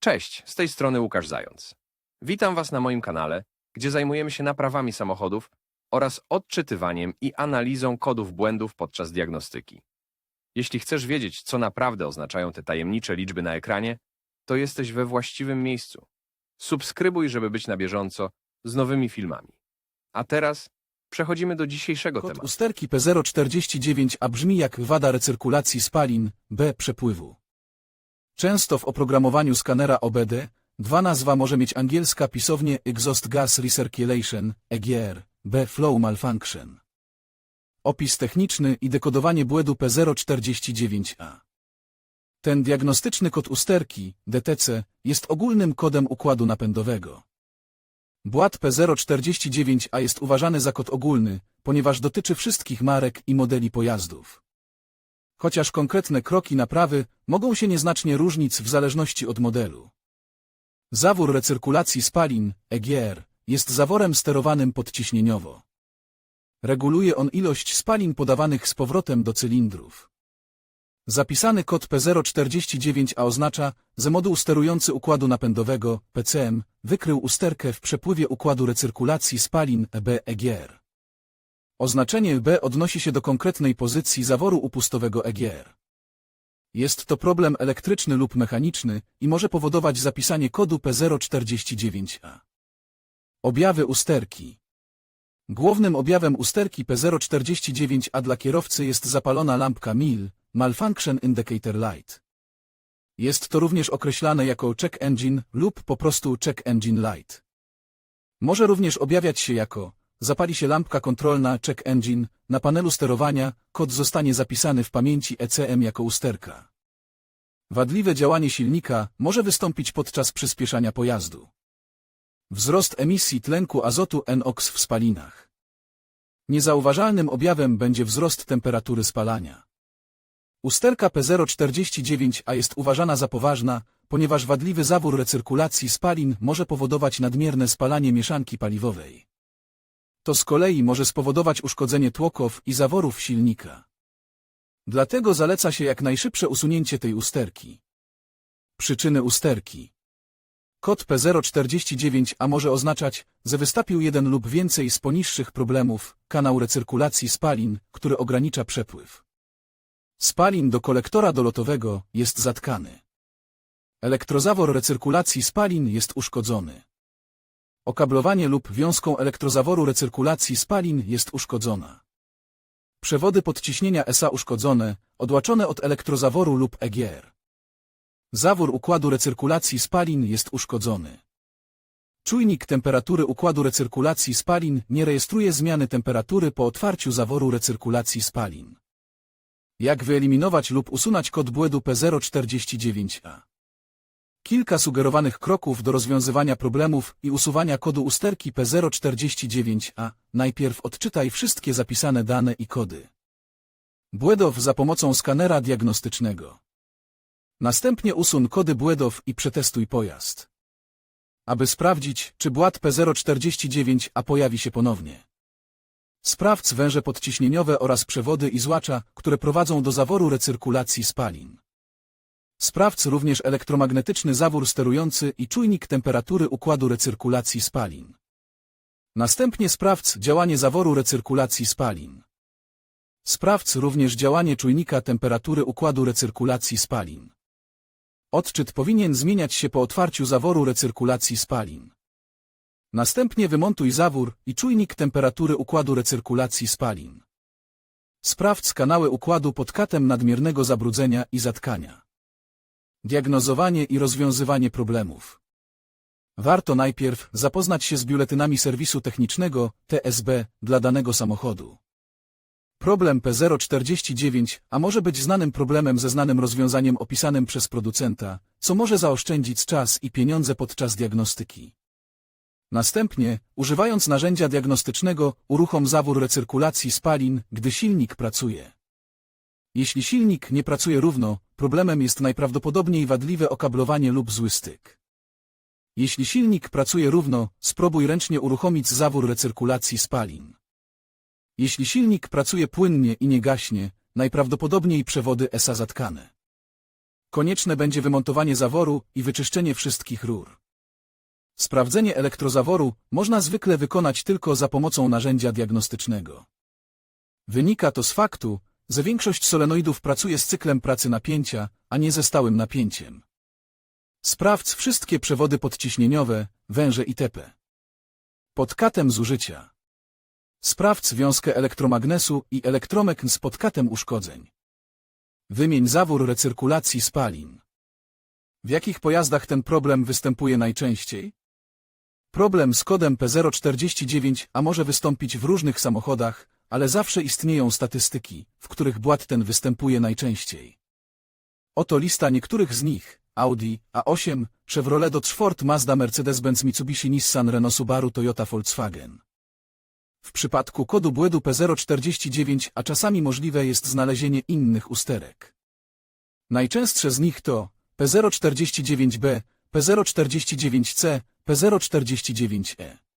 Cześć, z tej strony Łukasz Zając. Witam Was na moim kanale, gdzie zajmujemy się naprawami samochodów oraz odczytywaniem i analizą kodów błędów podczas diagnostyki. Jeśli chcesz wiedzieć, co naprawdę oznaczają te tajemnicze liczby na ekranie, to jesteś we właściwym miejscu. Subskrybuj, żeby być na bieżąco z nowymi filmami. A teraz przechodzimy do dzisiejszego Kod tematu. usterki P049A brzmi jak wada recyrkulacji spalin, B przepływu. Często w oprogramowaniu skanera OBD dwa nazwa może mieć angielska pisownie Exhaust Gas Recirculation, EGR, B Flow Malfunction. Opis techniczny i dekodowanie błędu P049A. Ten diagnostyczny kod usterki, DTC, jest ogólnym kodem układu napędowego. Bład P049A jest uważany za kod ogólny, ponieważ dotyczy wszystkich marek i modeli pojazdów. Chociaż konkretne kroki naprawy mogą się nieznacznie różnić w zależności od modelu. Zawór recyrkulacji spalin, EGR, jest zaworem sterowanym podciśnieniowo. Reguluje on ilość spalin podawanych z powrotem do cylindrów. Zapisany kod P049A oznacza, że moduł sterujący układu napędowego, PCM, wykrył usterkę w przepływie układu recyrkulacji spalin EB-EGR. Oznaczenie B odnosi się do konkretnej pozycji zaworu upustowego EGR. Jest to problem elektryczny lub mechaniczny i może powodować zapisanie kodu P049A. Objawy usterki Głównym objawem usterki P049A dla kierowcy jest zapalona lampka MIL, Malfunction Indicator Light. Jest to również określane jako check engine lub po prostu check engine light. Może również objawiać się jako zapali się lampka kontrolna check engine, na panelu sterowania kod zostanie zapisany w pamięci ECM jako usterka. Wadliwe działanie silnika może wystąpić podczas przyspieszania pojazdu. Wzrost emisji tlenku azotu NOx w spalinach. Niezauważalnym objawem będzie wzrost temperatury spalania. Usterka P049A jest uważana za poważna, ponieważ wadliwy zawór recyrkulacji spalin może powodować nadmierne spalanie mieszanki paliwowej. To z kolei może spowodować uszkodzenie tłoków i zaworów silnika. Dlatego zaleca się jak najszybsze usunięcie tej usterki. Przyczyny usterki Kod P049A może oznaczać, że wystąpił jeden lub więcej z poniższych problemów, kanał recyrkulacji spalin, który ogranicza przepływ. Spalin do kolektora dolotowego jest zatkany. Elektrozawór recyrkulacji spalin jest uszkodzony. Okablowanie lub wiązką elektrozaworu recyrkulacji spalin jest uszkodzona. Przewody podciśnienia SA uszkodzone, odłaczone od elektrozaworu lub EGR. Zawór układu recyrkulacji spalin jest uszkodzony. Czujnik temperatury układu recyrkulacji spalin nie rejestruje zmiany temperatury po otwarciu zaworu recyrkulacji spalin. Jak wyeliminować lub usunąć kod błędu P049A? Kilka sugerowanych kroków do rozwiązywania problemów i usuwania kodu usterki P049A. Najpierw odczytaj wszystkie zapisane dane i kody. Błędów za pomocą skanera diagnostycznego. Następnie usuń kody błędów i przetestuj pojazd. Aby sprawdzić, czy błąd P049A pojawi się ponownie. Sprawdź węże podciśnieniowe oraz przewody i złacza, które prowadzą do zaworu recyrkulacji spalin. Sprawdź również elektromagnetyczny zawór sterujący i czujnik temperatury układu recyrkulacji spalin. Następnie sprawdź działanie zaworu recyrkulacji spalin. Sprawdź również działanie czujnika temperatury układu recyrkulacji spalin. Odczyt powinien zmieniać się po otwarciu zaworu recyrkulacji spalin. Następnie wymontuj zawór i czujnik temperatury układu recyrkulacji spalin. Sprawdź kanały układu pod katem nadmiernego zabrudzenia i zatkania. Diagnozowanie i rozwiązywanie problemów. Warto najpierw zapoznać się z biuletynami serwisu technicznego TSB dla danego samochodu. Problem P049 a może być znanym problemem ze znanym rozwiązaniem opisanym przez producenta, co może zaoszczędzić czas i pieniądze podczas diagnostyki. Następnie, używając narzędzia diagnostycznego, uruchom zawór recyrkulacji spalin, gdy silnik pracuje. Jeśli silnik nie pracuje równo, problemem jest najprawdopodobniej wadliwe okablowanie lub zły styk. Jeśli silnik pracuje równo, spróbuj ręcznie uruchomić zawór recyrkulacji spalin. Jeśli silnik pracuje płynnie i nie gaśnie, najprawdopodobniej przewody ESA zatkane. Konieczne będzie wymontowanie zaworu i wyczyszczenie wszystkich rur. Sprawdzenie elektrozaworu można zwykle wykonać tylko za pomocą narzędzia diagnostycznego. Wynika to z faktu, że większość solenoidów pracuje z cyklem pracy napięcia, a nie ze stałym napięciem. Sprawdź wszystkie przewody podciśnieniowe, węże itp. Pod katem zużycia. Sprawdź związkę elektromagnesu i elektromek z podkatem uszkodzeń. Wymień zawór recyrkulacji spalin. W jakich pojazdach ten problem występuje najczęściej? Problem z kodem P049A może wystąpić w różnych samochodach, ale zawsze istnieją statystyki, w których błąd ten występuje najczęściej. Oto lista niektórych z nich. Audi, A8, Chevrolet Dodge Ford Mazda Mercedes-Benz Mitsubishi Nissan Renault Subaru Toyota Volkswagen. W przypadku kodu błędu P049, a czasami możliwe jest znalezienie innych usterek. Najczęstsze z nich to P049B, P049C, P049E.